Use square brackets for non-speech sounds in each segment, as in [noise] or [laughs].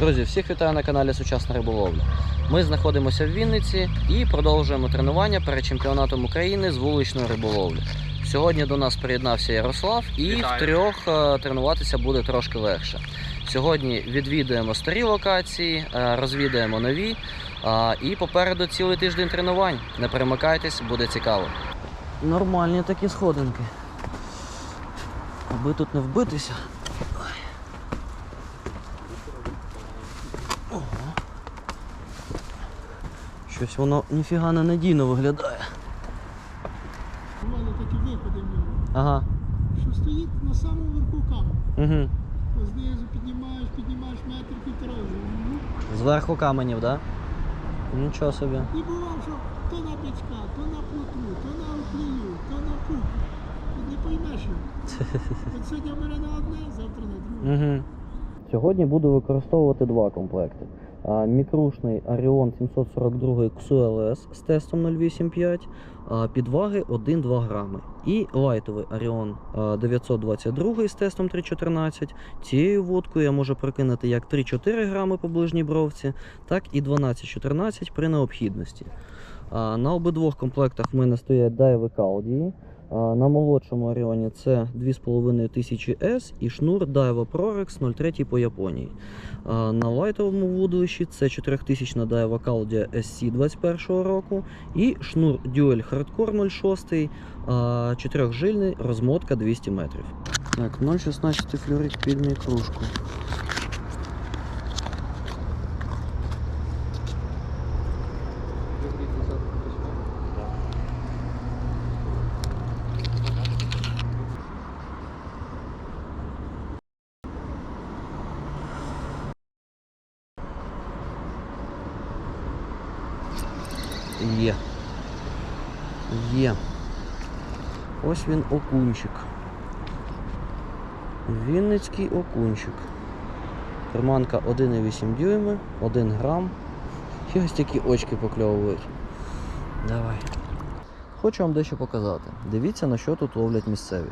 Друзі, всіх вітаю на каналі Сучасна риболовля. Ми знаходимося в Вінниці і продовжуємо тренування перед чемпіонатом України з вуличної риболовлі. Сьогодні до нас приєднався Ярослав, і Вітаю. втрьох е, тренуватися буде трошки легше. Сьогодні відвідуємо старі локації, е, розвідаємо нові. І попереду цілий тиждень тренувань. Не перемикайтесь, буде цікаво. Нормальні такі сходинки. Аби тут не вбитися. Щось воно ніфіга не надійно виглядає. У мене такі виходи в нього, Ага. що стоїть на самому верху камня. Угу. Знизу піднімаєш, піднімаєш метр півтора. Ну, Зверху каменів, так? Да? Нічого собі. І бував, що то на бичка, то на плотву, то на оклію, то на кук. Ти не поймеш його. [laughs] От сьогодні в мене на одне, завтра на друге. Угу. Сьогодні буду використовувати два комплекти. Мікрушний Arion 742 XLS з тестом 0,85, підваги 1-2 грами. І лайтовий Arion 922 з тестом 3,14. Цією водкою я можу прокинути як 3-4 грами по ближній бровці, так і 12-14 при необхідності. На обидвох комплектах в мене стоять дайви Калдії. На молодшому Оріоні це 2500 S і шнур Daiwa Prorex 03 по Японії. На лайтовому вудлищі це 4000 Daiwa Caldia SC 21 року і шнур Dual Hardcore 06, 4-жильний, розмотка 200 метрів. Так, 0,16 флюрик під мікрушку. Є. Є. Ось він окунчик. Вінницький окунчик. Приманка 1,8 дюйми, 1 грам. І ось такі очки покльовують. Давай. Хочу вам дещо показати. Дивіться, на що тут ловлять місцеві.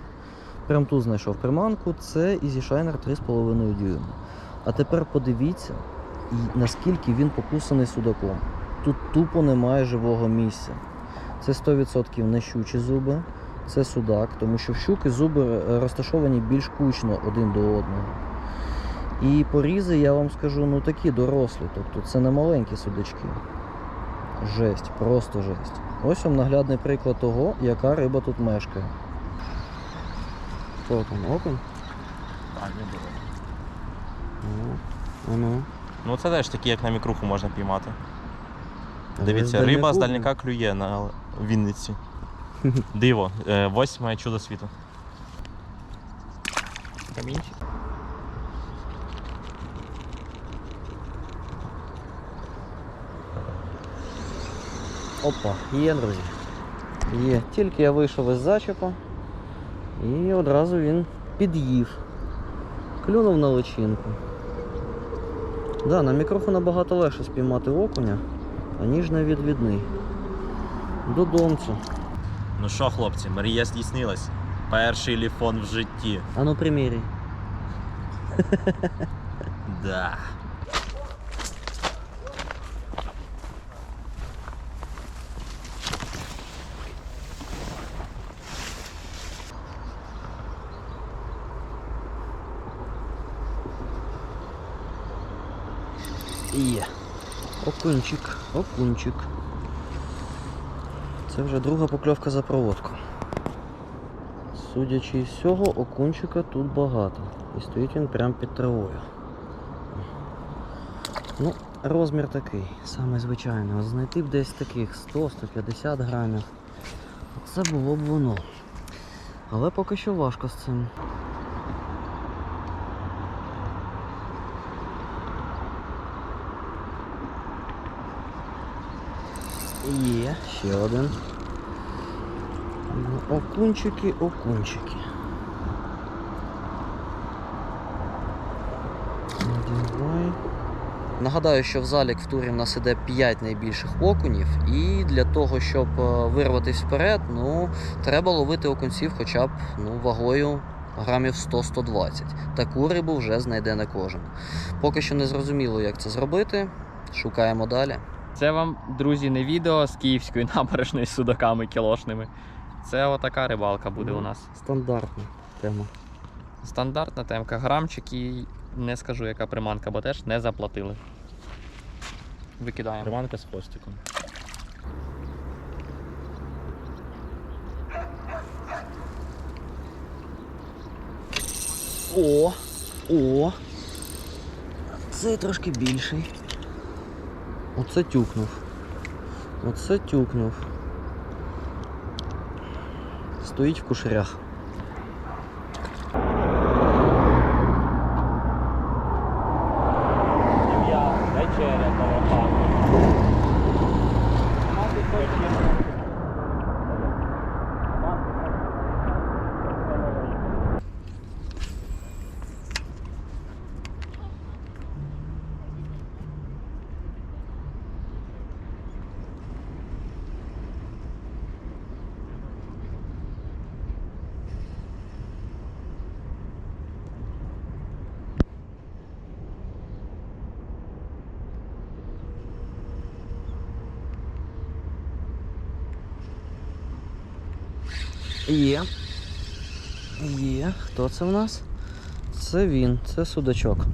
Прям тут знайшов приманку, це Easy Shiner 3,5 дюйма. А тепер подивіться, наскільки він покусаний судаком. Тут тупо немає живого місця. Це 100% не щучі зуби, це судак, тому що в щуки зуби е, розташовані більш кучно один до одного. І порізи, я вам скажу, ну такі дорослі, тобто це не маленькі судачки. Жесть, просто жесть. Ось вам наглядний приклад того, яка риба тут мешкає. Хто там, окунь? Так, не було. Ну, ну. Ну це теж такі, як на мікруху можна піймати. Дивіться, риба з дальняка клює на Вінниці. [laughs] Диво, е, восьме чудо світу. Камінчик. Опа, є, друзі. Є. Тільки я вийшов із зачепа і одразу він під'їв. Клюнув на личинку. Да, на мікрофон набагато легше спіймати окуня, аніж на відвідний. Додомцю. Ну що, хлопці, Марія здійснилась. Перший ліфон в житті. А ну приміряй. [laughs] Да. Є. Окунчик, окунчик. Це вже друга покльовка за проводку. Судячи з цього, окунчика тут багато. І стоїть він прямо під травою. Ну, розмір такий, саме звичайний. Знайти б десь таких 100-150 грамів. Це було б воно. Але поки що важко з цим. Є, ще один. Ну, Окунчики, окунчики. Нагадаю, що в залік в турі в нас іде 5 найбільших окунів, і для того, щоб е, вирватися вперед, ну, треба ловити окунців хоча б ну, вагою грамів 100-120. Таку рибу вже знайде не кожен. Поки що не зрозуміло, як це зробити. Шукаємо далі. Це вам, друзі, не відео з київської набережної з судаками кілошними. Це отака рибалка буде у нас. Стандартна тема. Стандартна темка. Грамчик і не скажу, яка приманка, бо теж не заплатили. Викидаємо. Приманка з хвостиком. О! О! Цей трошки більший. Оце тюкнув. Оце тюкнув. Стоїть в кушарях. Є. Є. Хто це в нас? Це він, це судачок.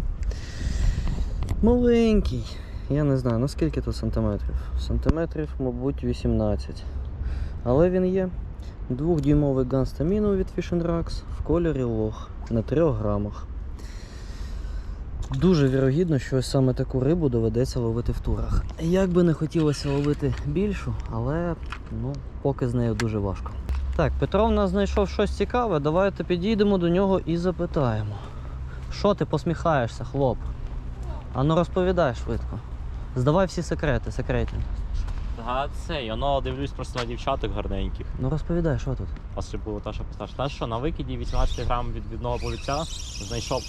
Маленький. Я не знаю, ну скільки тут сантиметрів? Сантиметрів, мабуть, 18. Але він є. Двохдюймовий ганстаміну від Fish Racks в кольорі лох на 3 грамах. Дуже вірогідно, що саме таку рибу доведеться ловити в турах. Як би не хотілося ловити більшу, але ну, поки з нею дуже важко. Так, Петро в нас знайшов щось цікаве. Давайте підійдемо до нього і запитаємо. Що ти посміхаєшся, хлоп? Ану розповідай швидко. Здавай всі секрети, секретні. А це, воно дивлюсь просто на дівчаток гарненьких. Ну розповідай, що тут? Особливо та, що постарше. Та що на викиді 18 грам від відного поліця знайшов.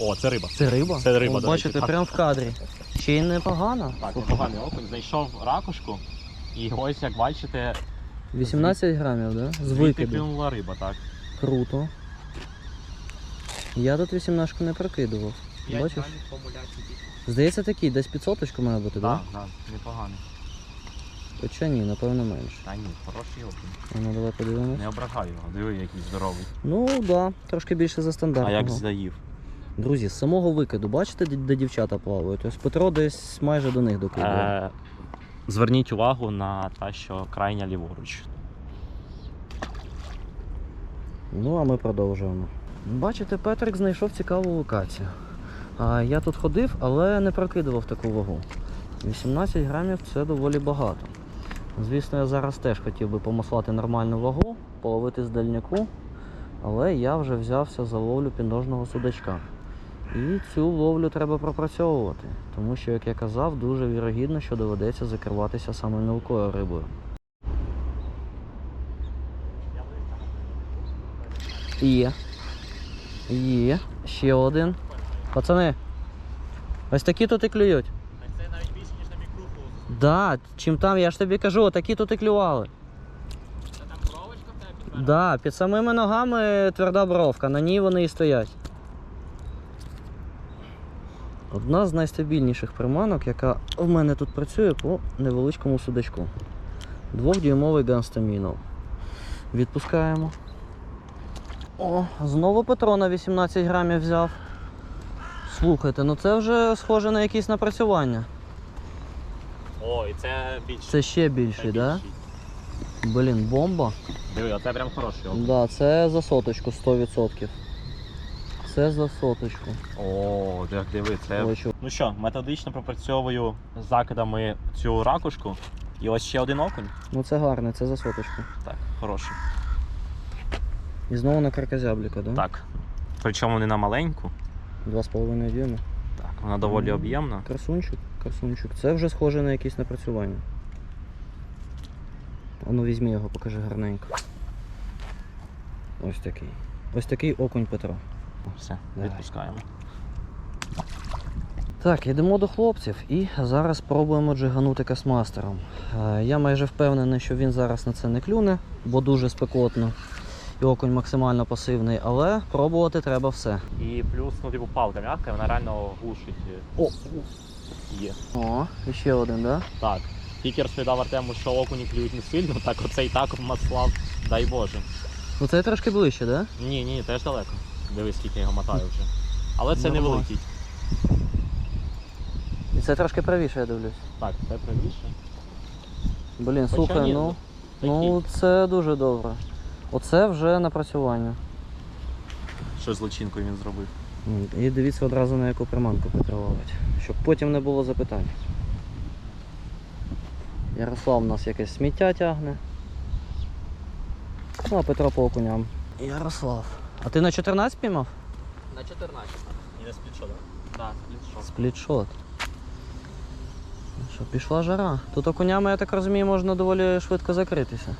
О, це риба. Це риба? Це риба, О, Бачите, прямо в кадрі. Ще й непогано. Так, непоганий окунь. Знайшов ракушку. І ось, як бачите, 18 грамів, да? З звідти викиду. клюнула риба, так. Круто. Я тут 18 не прокидував. Бачиш? Здається, такий, десь 500 має бути, Так, так? так, непоганий. Хоча ні, напевно менше. Та ні, хороший окунь. А ну давай подивимось. Не ображай його, диви, який здоровий. Ну так, да, трошки більше за А як заїв? Друзі, з самого викиду, бачите, де, де дівчата плавають? Ось Петро десь майже до них докидує. Е, зверніть увагу на те, що крайня ліворуч. Ну, а ми продовжуємо. Бачите, Петрик знайшов цікаву локацію. А я тут ходив, але не прокидував таку вагу. 18 грамів це доволі багато. Звісно, я зараз теж хотів би помаслати нормальну вагу, половити з дальняку, але я вже взявся за ловлю підножного судачка. І цю ловлю треба пропрацьовувати, тому що, як я казав, дуже вірогідно, що доведеться закриватися саме мілкою рибою. Є. Є. Ще один. Пацани. Ось такі тут і клюють. Це навіть більше, ніж на мікруху. Да, чим там, я ж тобі кажу, такі тут і клювали. Це там бровочка в тебе Да, під самими ногами тверда бровка, на ній вони і стоять. Одна з найстабільніших приманок, яка в мене тут працює по невеличкому судачку. Двохдюймовий ганстамінов. Відпускаємо. О, знову Петро на 18 грамів взяв. Слухайте, ну це вже схоже на якісь напрацювання. О, і це більше. Це ще більший, так? Да? Блін, бомба. Диви, оце прям хороший. Да, це за соточку 100%. Це за соточку. О, як диви, це. Ну що, методично пропрацьовую закидами цю ракушку. І ось ще один окунь. Ну це гарне, це за соточку. Так, хороший. І знову на карказябліка, да? Так. Причому не на маленьку. 2,5 дюйма. Так, вона доволі Ну. об'ємна. Красунчик, красунчик. Це вже схоже на якісь напрацювання. А ну візьми його, покажи гарненько. Ось такий. Ось такий окунь Петро. Все, Давай. відпускаємо. Так, йдемо до хлопців і зараз спробуємо джиганути касмастером. Е, Я майже впевнений, що він зараз на це не клюне, бо дуже спекотно. і окунь максимально пасивний, але пробувати треба все. І плюс, ну, типу, палка м'яка, вона реально глушить. О, Є. О, і ще один, да? Так. Тільки розповідав Артему, що окуні клюють не сильно, так оцей так маслав, дай Боже. Ну це трішки ближче, да? Ні, ні, теж далеко. Дивись, скільки я його мотаю вже. Але це Нормально. невеликий. І це трошки правіше, я дивлюсь. Так, це правіше. Блін, Хоча слухай, ні, ну, такий. ну це дуже добре. Оце вже напрацювання. Що з личинкою він зробив? І дивіться одразу на яку приманку Петро щоб потім не було запитань. Ярослав у нас якесь сміття тягне. Ну, а Петро по окуням. Ярослав. А ти на 14 піймав? На 14. І не сплітшо, так? Так, сплітшот. Сплітшот. Ну Що, пішла жара. Тут окунями, я так розумію, можна доволі швидко закритися.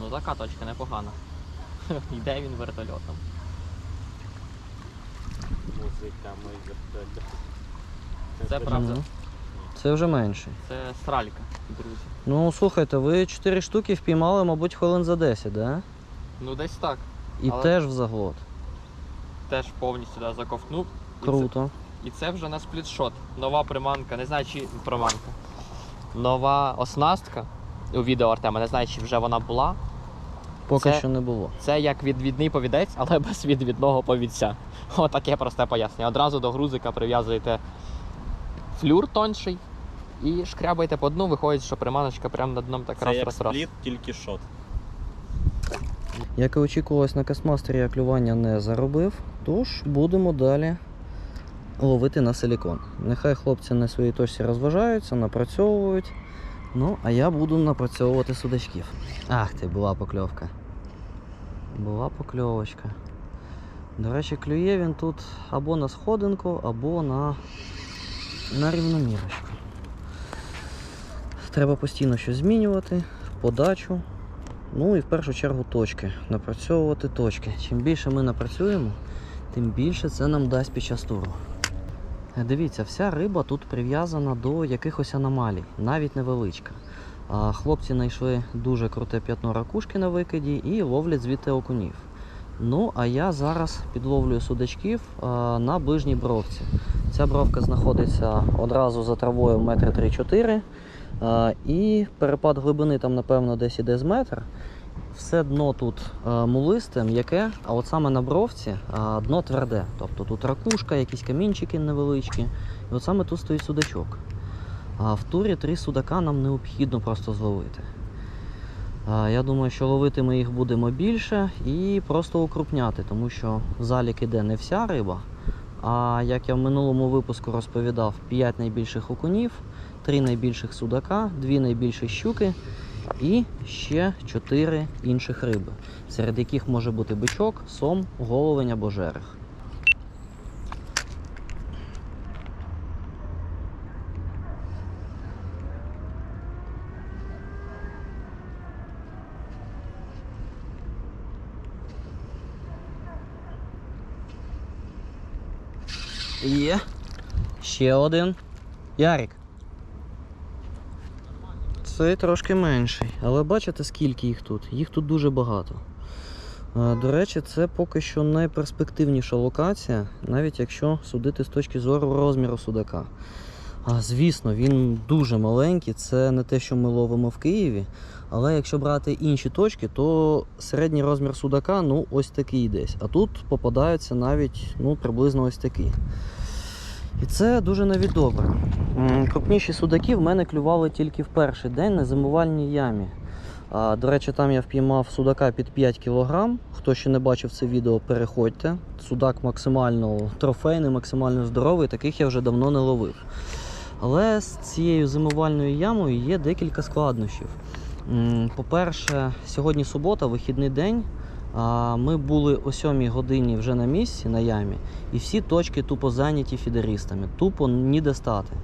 Ну така точка непогана. [laughs] Йде він вертольотом. Музика, ми вертольот. Це правда. Ну, Це вже менший. Це сралька, друзі. Ну, слухайте, ви 4 штуки впіймали, мабуть, хвилин за 10, да? Ну десь так. І Але- теж в заглот. Теж повністю да, заковтнув. І Круто. і це вже на сплітшот. Нова приманка, не знаю, чи приманка. Нова оснастка у відео Артема, не знаю, чи вже вона була. Поки Це- що не було. Це як відвідний повідець, але [laughs] без відвідного повідця. Отаке просте пояснення. Одразу до грузика прив'язуєте флюр тонший і шкрябаєте по дну, виходить, що приманочка прямо над дном так Це раз, як раз, раз. спліт, тільки шот. Як і очікувалось, на космастері я клювання не заробив, тож будемо далі ловити на силікон. Нехай хлопці на своїй точці розважаються, напрацьовують. Ну, а я буду напрацьовувати судачків. Ах ти, була покльовка. Була покльовочка. До речі, клює він тут або на сходинку, або на, на рівномірочку. Треба постійно щось змінювати, подачу. Ну і в першу чергу точки. Напрацьовувати точки. Чим більше ми напрацюємо, тим більше це нам дасть під час туру. Е, Дивіться, вся риба тут прив'язана до якихось аномалій, навіть невеличка. Хлопці знайшли дуже круте п'ятно ракушки на викиді і ловлять звідти окунів. Ну, а я зараз підловлюю судачків а, на ближній бровці. Ця бровка знаходиться одразу за травою метри 3-4. А, і перепад глибини там, напевно, десь іде з метр. Все дно тут мулисте, м'яке, а от саме на бровці дно тверде. Тобто тут ракушка, якісь камінчики невеличкі. І от саме тут стоїть судачок. А в турі три судака нам необхідно просто зловити. Я думаю, що ловити ми їх будемо більше і просто укрупняти, тому що залік іде не вся риба. А як я в минулому випуску розповідав, 5 найбільших окунів, 3 найбільших судака, 2 найбільші щуки і ще 4 інших риби, серед яких може бути бичок, сом, головень або жерех. Є. Ще один. Ярик. Цей трошки менший. Але бачите, скільки їх тут? Їх тут дуже багато. До речі, це поки що найперспективніша локація, навіть якщо судити з точки зору розміру судака. А, звісно, він дуже маленький, це не те, що ми ловимо в Києві. Але якщо брати інші точки, то середній розмір судака ну, ось такий десь. А тут попадаються навіть ну, приблизно ось такі. І це дуже навіть. Крупніші судаки в мене клювали тільки в перший день на зимувальній ямі. А, до речі, там я впіймав судака під 5 кг. Хто ще не бачив це відео, переходьте. Судак максимально трофейний, максимально здоровий, таких я вже давно не ловив. Але з цією зимувальною ямою є декілька складнощів. По-перше, сьогодні субота, вихідний день. Ми були о 7 годині вже на місці на ямі, і всі точки тупо зайняті фідеристами, тупо ніде стати.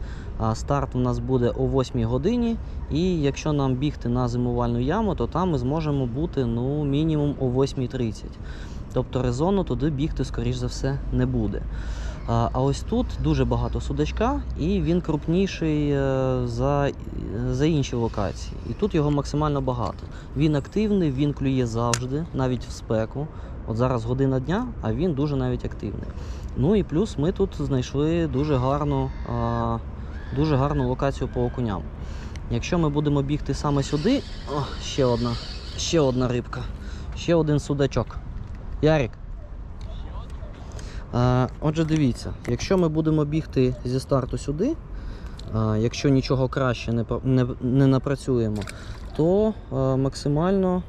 Старт у нас буде о 8 годині, і якщо нам бігти на зимувальну яму, то там ми зможемо бути ну, мінімум о 8.30. Тобто резону туди бігти, скоріш за все, не буде. А, ось тут дуже багато судачка, і він крупніший е, за, за інші локації. І тут його максимально багато. Він активний, він клює завжди, навіть в спеку. От зараз година дня, а він дуже навіть активний. Ну і плюс ми тут знайшли дуже гарну, дуже гарну локацію по окуням. Якщо ми будемо бігти саме сюди, о, ще одна, ще одна рибка, ще один судачок. Ярик. Отже, дивіться, якщо ми будемо бігти зі старту сюди, якщо нічого краще не, не, не напрацюємо, то максимально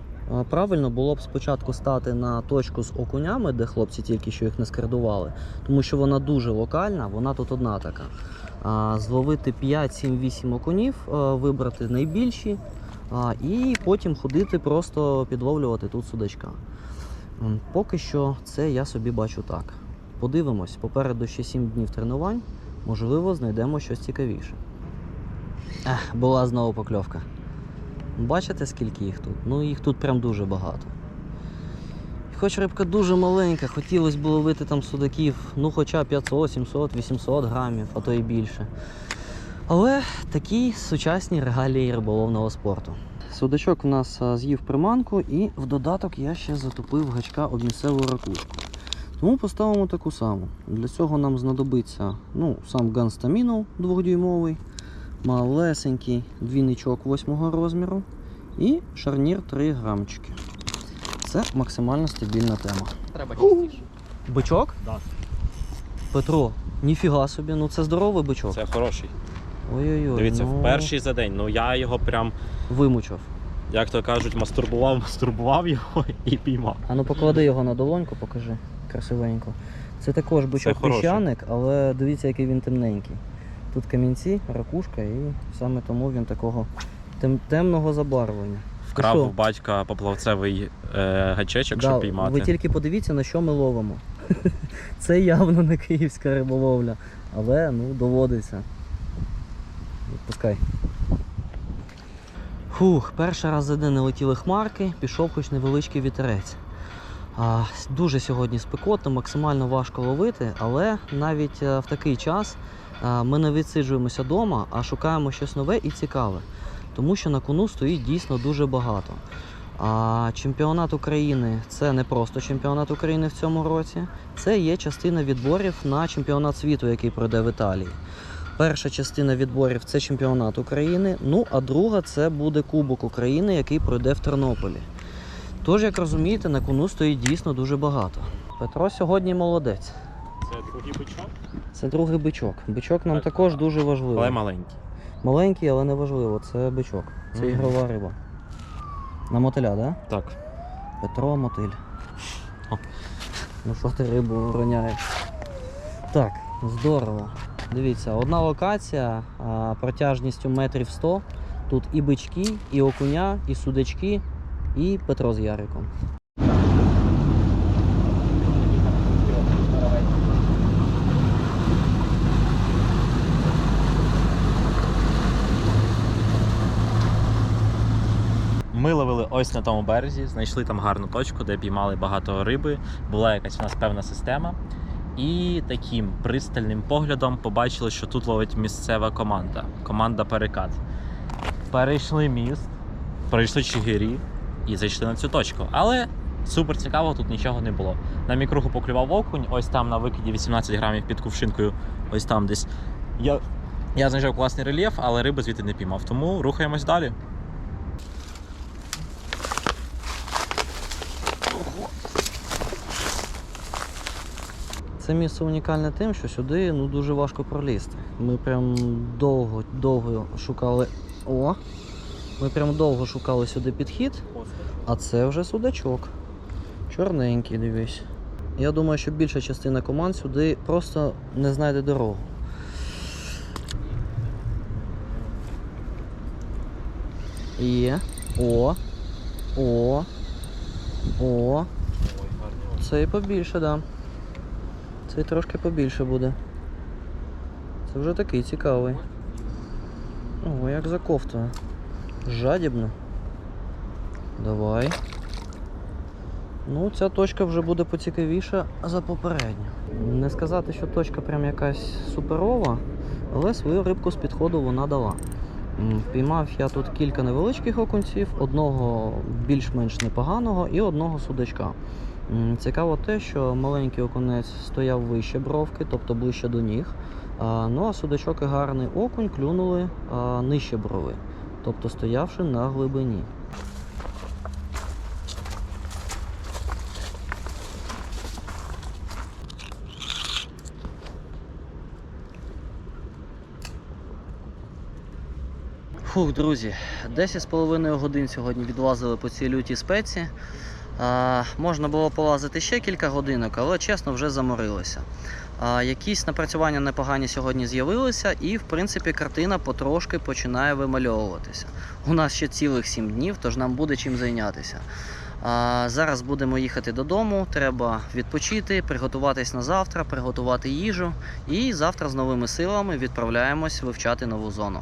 правильно було б спочатку стати на точку з окунями, де хлопці тільки що їх не скрадували, тому що вона дуже локальна, вона тут одна така. Зловити 5, 7, 8 окунів, вибрати найбільші, і потім ходити просто підловлювати тут судачка. Поки що це я собі бачу так. Подивимось, попереду ще 7 днів тренувань. Можливо, знайдемо щось цікавіше. Ех, була знову покльовка. Бачите, скільки їх тут? Ну, їх тут прям дуже багато. Хоч рибка дуже маленька, хотілося б ловити там судаків, ну хоча 500, 700, 800 грамів, а то і більше. Але такі сучасні регалії риболовного спорту. Судачок у нас з'їв приманку, і в додаток я ще затопив гачка об місцеву ракушку. Тому поставимо таку саму. Для цього нам знадобиться ну, сам ганстамінов 2-дюймовий, малесенький двійничок 8 розміру і шарнір 3 грамчики. Це максимально стабільна тема. Треба частіше. Бичок? Да. Петро, ніфіга собі, ну це здоровий бичок. Це хороший. Ой-ой-ой. Дивіться, ну, в перший за день. Ну я його прям, Вимучав. як то кажуть, мастурбував, мастурбував його і піймав. А ну поклади його на долоньку, покажи. Красивенько. Це також бичок хороший. піщаник, але дивіться, який він темненький. Тут камінці, ракушка, і саме тому він такого тем- темного забарвлення. Вкрав у батька поплавцевий е, гачечок, Да, щоб піймати. Ви тільки подивіться, на що ми ловимо. [laughs] Це явно не київська риболовля, але ну, доводиться. Відпускай. Фух, перший раз за день не летіли хмарки, пішов хоч невеличкий вітерець. Дуже сьогодні спекотно, максимально важко ловити, але навіть е, в такий час е, ми не відсиджуємося вдома, а шукаємо щось нове і цікаве. Тому що на кону стоїть дійсно дуже багато. А чемпіонат України це не просто чемпіонат України в цьому році, це є частина відборів на чемпіонат світу, який пройде в Італії. Перша частина відборів це чемпіонат України. Ну а друга це буде Кубок України, який пройде в Тернополі. Тож, як розумієте, на кону стоїть дійсно дуже багато. Петро сьогодні молодець. Це другий бичок, Це другий бичок. Бичок нам Так, також так. дуже важливий. але маленький. Маленький, але не важливо. Це бичок. Це Мгм. ігрова риба. На мотиля, так? Да? Так. Петро Мотиль. О. Ну що ти рибу роняєш? Так, здорово. Дивіться, одна локація а, протяжністю метрів 100. Тут і бички, і окуня, і судачки, і Петро з Яриком. Ми ловили ось на тому березі, знайшли там гарну точку, де піймали багато риби. Була якась у нас певна система. І таким пристальним поглядом побачили, що тут ловить місцева команда. Команда Перекат. Перейшли міст, пройшли Чигирі і зайшли на цю точку. Але супер цікаво, тут нічого не було. На мікруху поклював окунь, ось там на викиді 18 грамів під кувшинкою, ось там десь. Я, я знайшов класний рельєф, але риби звідти не піймав. Тому рухаємось далі. Це місце унікальне тим, що сюди ну, дуже важко пролізти. Ми прям довго, довго шукали. О! Ми прям довго шукали сюди підхід, а це вже судачок. Чорненький, дивись. Я думаю, що більша частина команд сюди просто не знайде дорогу. Є. О. О. О. Це і побільше. Да. Цей трошки побільше буде. Це вже такий цікавий. О, як заковтує. Жадібно. Давай. Ну, ця точка вже буде поцікавіша за попередню. Не сказати, що точка прям якась суперова, але свою рибку з підходу вона дала. М, Впіймав я тут кілька невеличких окунців, одного більш-менш непоганого і одного судачка. Цікаво те, що маленький окунець стояв вище бровки, тобто ближче до ніг. Ну а судачок і гарний окунь клюнули нижче брови, тобто стоявши на глибині. Фух, друзі, 10,5 годин сьогодні відлазили по цій лютій спеці. Можна було полазити ще кілька годинок, але чесно вже заморилися. А, якісь напрацювання непогані сьогодні з'явилися, і в принципі картина потрошки починає вимальовуватися. У нас ще цілих 7 днів, тож нам буде чим зайнятися. Зараз будемо їхати додому. Треба відпочити, приготуватись на завтра, приготувати їжу. І завтра з новими силами відправляємось вивчати нову зону.